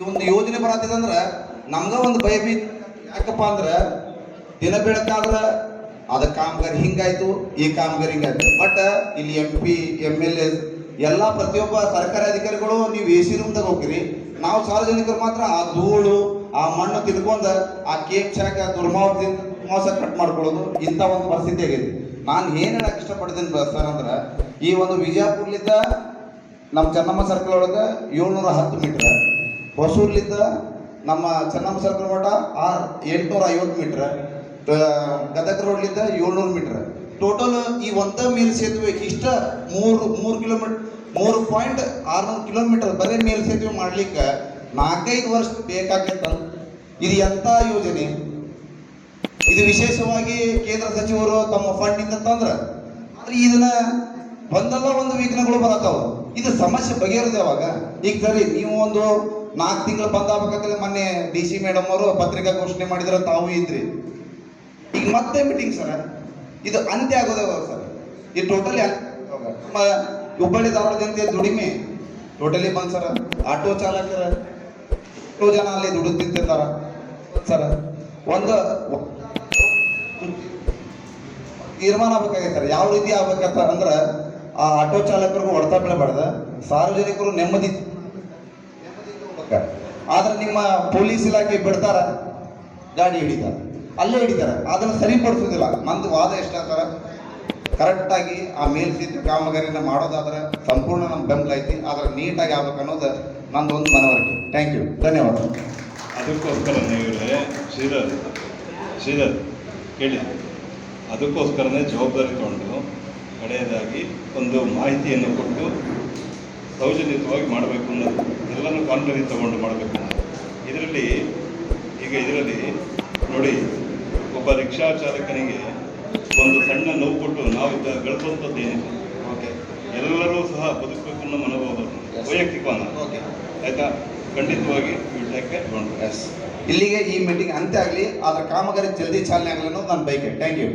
ಒಂದು ಯೋಜನೆ ಬರತ್ತಿದೆ ಅಂದ್ರೆ ನಮ್ಗ ಒಂದು ಭಯ ಬೀ ಯಾಕಪ್ಪ ಅಂದ್ರೆ ದಿನ ಬೆಳಕಾದ್ರ ಅದ ಕಾಮಗಾರಿ ಹಿಂಗಾಯ್ತು, ಈ ಕಾಮಗಾರಿ ಹಿಂಗಾಯ್ತು. ಬಟ್ ಇಲ್ಲಿ M P M L A ಎಲ್ಲ ಪ್ರತಿಯೊಬ್ಬ ಸರ್ಕಾರಿ ಅಧಿಕಾರಿಗಳು ನೀವು ಎ ಸಿ ರೂಮ್ದಾಗ ಹೋಗ್ರಿ. ನಾವು ಸಾರ್ವಜನಿಕರು ಮಾತ್ರ ಆ ಧೂಳು, ಆ ಮಣ್ಣು ತಿನ್ಕೊಂಡ ಆ ಕೇಕ್ ಚಾಕ ದುರ್ಮಾವದಿಂದ ಮೋಸ ಕಟ್ ಮಾಡ್ಕೊಳ್ಳೋದು ಇಂಥ ಒಂದು ಪರಿಸ್ಥಿತಿ ಆಗೈತಿ. ನಾನು ಏನು ಹೇಳಕ್ ಇಷ್ಟಪಡ್ತೀನಿ ಸರ್ ಅಂದ್ರೆ ಈ ಒಂದು ವಿಜಯಪುರ್ಲಿಂದ ನಮ್ಮ ಚೆನ್ನಮ್ಮ ಸರ್ಕಲ್ ಒಳಗೆ ಏಳ್ನೂರ ಹತ್ತು ಮೀಟ್ರ್ ಹೊಸೂರ್ಲಿದ್ದ ನಮ್ಮ ಚೆನ್ನಮ್ಮ ಸರ್ಕಲ್ ಮಠ ಆರ್ ಎಂಟುನೂರ ಐವತ್ತು ಮೀಟ್ರ್ ಗದಗ ರೋಡ್ಲಿಂದ ಏಳ್ನೂರು ಮೀಟ್ರ್. ಟೋಟಲ್ ಈ ಒಂದ ಮೇಲ್ ಸೇತುವೆ ಇಷ್ಟ ಮೂರು ಮೂರು ಕಿಲೋಮೀಟರ್ ಮೂರು ಪಾಯಿಂಟ್ ಆರ್ನೂರು ಕಿಲೋಮೀಟರ್ ಬರೀ ಮೇಲ್ ಸೇತುವೆ ಮಾಡ್ಲಿಕ್ಕೆ ನಾಲ್ಕೈದು ವರ್ಷ ಬೇಕಾಗಿತ್ತ ಇದು ಎಂಥ ಯೋಜನೆ? ಇದು ವಿಶೇಷವಾಗಿ ಕೇಂದ್ರ ಸಚಿವರು ತಮ್ಮ ಫಂಡಿಂದ ತಂದ್ರ. ಆದ್ರೆ ಇದನ್ನ ಒಂದಲ್ಲ ಒಂದು ವಿಘ್ನಗಳು ಬರತಾವ ಇದು ಸಮಸ್ಯೆ ಬಗೆಹರಿದೆ ಅವಾಗ. ಈಗ ಸರಿ, ನೀವು ಒಂದು ನಾಲ್ಕು ತಿಂಗಳು ಬಂದಾಗಬೇಕಂತೇಳಿ ಮೊನ್ನೆ ಡಿ ಸಿ ಮೇಡಮ್ ಅವರು ಪತ್ರಿಕಾ ಘೋಷಣೆ ಮಾಡಿದ್ರೆ ತಾವು ಇದ್ರಿ. ಈಗ ಮತ್ತೆ ಮೀಟಿಂಗ್ ಸರ್? ಇದು ಅಂತ್ಯ ಆಗೋದೇ ಸರ್. ಈ ಟೋಟಲಿ ಹುಬ್ಬಳ್ಳಿ ಧಾರವಾಡ ಜನತೆ ದುಡಿಮೆ. ಟೋಟಲಿ ಬಂದ್ ಸರ್. ಆಟೋ ಚಾಲಕರ ಎಷ್ಟೋ ಜನ ಅಲ್ಲಿ ದುಡಿದಿರ್ತಾರ ಸರ್. ಒಂದು ತೀರ್ಮಾನ ಆಗ್ಬೇಕಾಗೈತೆ ಸರ್. ಯಾವ ರೀತಿ ಆಗ್ಬೇಕಂತ ಅಂದ್ರೆ ಆ ಆಟೋ ಚಾಲಕರಿಗೂ ಹೊಡೆತ ಬೀಳಬಾರ್ದ ಸಾರ್ವಜನಿಕರು ನೆಮ್ಮದಿ ಆದ್ರೆ ನಿಮ್ಮ ಪೊಲೀಸ್ ಇಲಾಖೆ ಬಿಡ್ತಾರ? ಗಾಡಿ ಹಿಡಿತಾರ. ಅಲ್ಲೇ ಹಿಡಿತಾರ. ಅದನ್ನ ಸರಿಪಡಿಸೋದಿಲ್ಲ. ನಂದು ವಾದ ಎಷ್ಟಾಗ್ತಾರ? ಕರೆಕ್ಟಾಗಿ ಆ ಮೇಲ್ಸೇತುವೆ ಕಾಮಗಾರಿನ ಮಾಡೋದಾದ್ರೆ ಸಂಪೂರ್ಣ ನಮ್ಮ ಬೆಂಬಲ ಐತಿ. ಆದ್ರೆ ನೀಟಾಗಿ ಆಗ್ಬೇಕು ಅನ್ನೋದು ನಂದು ಒಂದು ಮನವರಿಕೆ. ಥ್ಯಾಂಕ್ ಯು ಧನ್ಯವಾದ. ಅದಕ್ಕೋಸ್ಕರ ಶ್ರೀಧರ್ ಶ್ರೀಧರ್, ಕೇಳಿ. ಅದಕ್ಕೋಸ್ಕರನೇ ಜವಾಬ್ದಾರಿ ತಗೊಂಡು ಕಡೆಯದಾಗಿ ಒಂದು ಮಾಹಿತಿಯನ್ನು ಕೊಟ್ಟು ಸೌಜನ್ಯಯುತವಾಗಿ ಮಾಡಬೇಕು ಅನ್ನೋದು ಎಲ್ಲನೂ ಕಾನ್ಫಿಡೆನ್ಸ್ ತಗೊಂಡು ಮಾಡಬೇಕು ಅನ್ನೋದು. ಇದರಲ್ಲಿ ಈಗ ಇದರಲ್ಲಿ ನೋಡಿ ಒಬ್ಬ ರಿಕ್ಷಾ ಚಾಲಕನಿಗೆ ಒಂದು ಸಣ್ಣ ನೋವು ಕೊಟ್ಟು ನಾವು ಗಳಿಸುವಂಥದ್ದು ಏನಿದೆ ಓಕೆ. ಎಲ್ಲರೂ ಸಹ ಬದುಕಬೇಕು ಅನ್ನೋ ಮನೋಭಾವ ವೈಯಕ್ತಿಕವಾದ ಓಕೆ. ಆಯ್ತಾ? ಖಂಡಿತವಾಗಿ ಎಸ್ ಇಲ್ಲಿಗೆ ಈ ಮೀಟಿಂಗ್ ಅಂತ್ಯ ಆಗಲಿ ಅದರ ಕಾಮಗಾರಿ ಜಲ್ದಿ ಚಾಲನೆ ಆಗಲಿ ಅನ್ನೋದು ನನ್ನ ಬೈಕೆ ಥ್ಯಾಂಕ್ ಯು